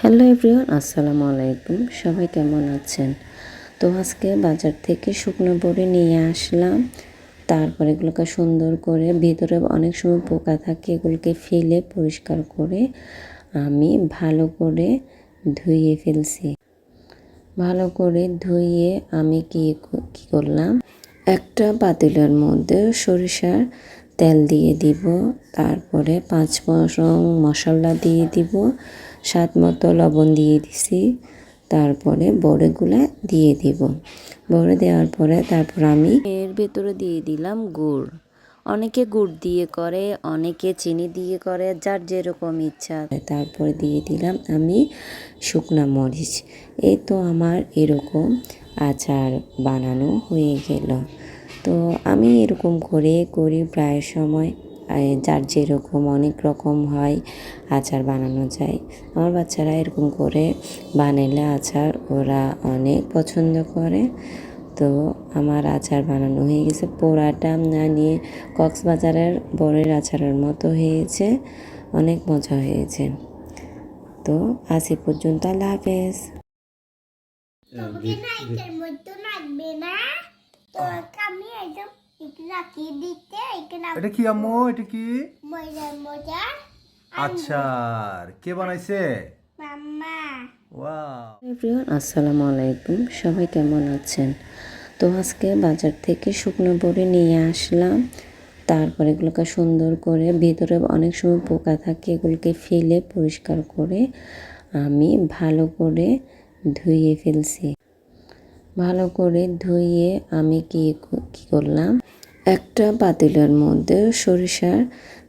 Hello everyone, আসসালামু আলাইকুম। সবাই কেমন আছেন? তো আজকে বাজার থেকে শুকনো বড়ি নিয়ে আসলাম। তারপর এগুলোকে সুন্দর করে ভিতরে অনেক সময় পোকা থাকে, এগুলোকে ফেলে পরিষ্কার করে আমি ভালো করে ধুয়ে ফেলছি। ভালো করে ধুয়ে আমি কি কি করলাম? একটা পাতিলের মধ্যে সরিষার তেল দিয়ে দিব, তারপরে পাঁচ ফোড়ন মশলা দিয়ে দিব, স্বাদ মতো লবণ দিয়ে দিছি, তারপরে বড়িগুলা দিয়ে দিব। বড়ি দেওয়ার পরে তারপর আমি এর ভেতরে দিয়ে দিলাম গুড়। অনেকে গুড় দিয়ে করে, অনেকে চিনি দিয়ে করে, যার যেরকম ইচ্ছা। তারপরে দিয়ে দিলাম আমি শুকনা মরিচ। এই তো আমার এরকম আচার বানানো হয়ে গেল। তো আমি এরকম করে করি প্রায় সময়। যার যেরকম অনেক রকম হয় আচার বানানো যায়। আমার বাচ্চারা এরকম করে বানালে আচার ওরা অনেক পছন্দ করে। তো আমার আচার বানানো হয়ে গেছে। পোড়াটা না নিয়ে কক্সবাজারের বড়ের আচারের মতো হয়েছে। অনেক মজা হয়েছে। তো আজ পর্যন্ত আল্লাহ হাফেজ। না? রাখিয়ে দিতে? এখানে এটা কি আম্মু? এটা কি? আচ্ছা কে বানাইছে? মাম্মা। এভরিওয়ান আসসালামু আলাইকুম। সবাই কেমন আছেন? তো আজকে বাজার থেকে শুকনো বড়ি নিয়ে আসলাম। তারপর এগুলোকে সুন্দর করে ভিতরে অনেক সময় পোকা থাকে এগুলোকে ফেলে পরিষ্কার করে আমি ভালো করে ধুয়ে ফেলছি। ভালো করে ধুয়ে আমি কি কি করলাম? একটা পাতিলের মধ্যে সরিষার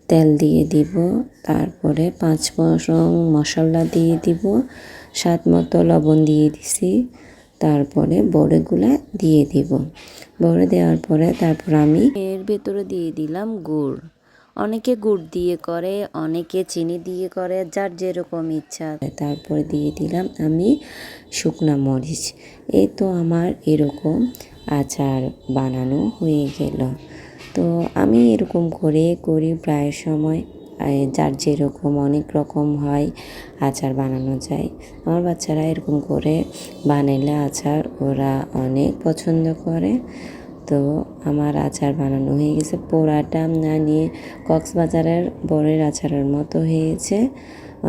তেল দিয়ে দিব, তারপরে পাঁচ রং মশলা দিয়ে দিব, স্বাদ মতো লবণ দিয়ে দিছি, তারপরে বড়েগুলা দিয়ে দিব। বড়ে দেওয়ার পরে তারপর আমি এর ভেতরে দিয়ে দিলাম গুড়। অনেকে গুড় দিয়ে করে, অনেকে চিনি দিয়ে করে, যার যেরকম ইচ্ছা। তারপরে দিয়ে দিলাম আমি শুকনা মরিচ। এই তো আমার এরকম আচার বানানো হয়ে গেল। তো আমি এরকম করে করি প্রায় সময়। যার যেরকম অনেক রকম হয় আচার বানানো যায়। আমার বাচ্চারা এরকম করে বানাইলে আচার ওরা অনেক পছন্দ করে। তো আমার আচার বানানো হয়ে গেছে। পোড়াটা না নিয়ে কক্সবাজারের বড়ের আচারের মতো হয়েছে।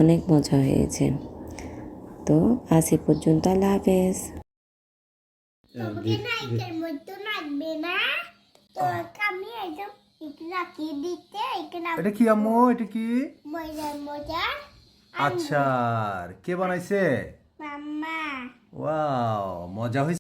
অনেক মজা হয়েছে। তো আজ এ পর্যন্ত আল্লাহ হাফেজ। এটা কি আম্মু? এটা কি? মজার মজার আচ্ছা কে বানাইছে? মাম্মা। ওয়াও মজা হয়েছে।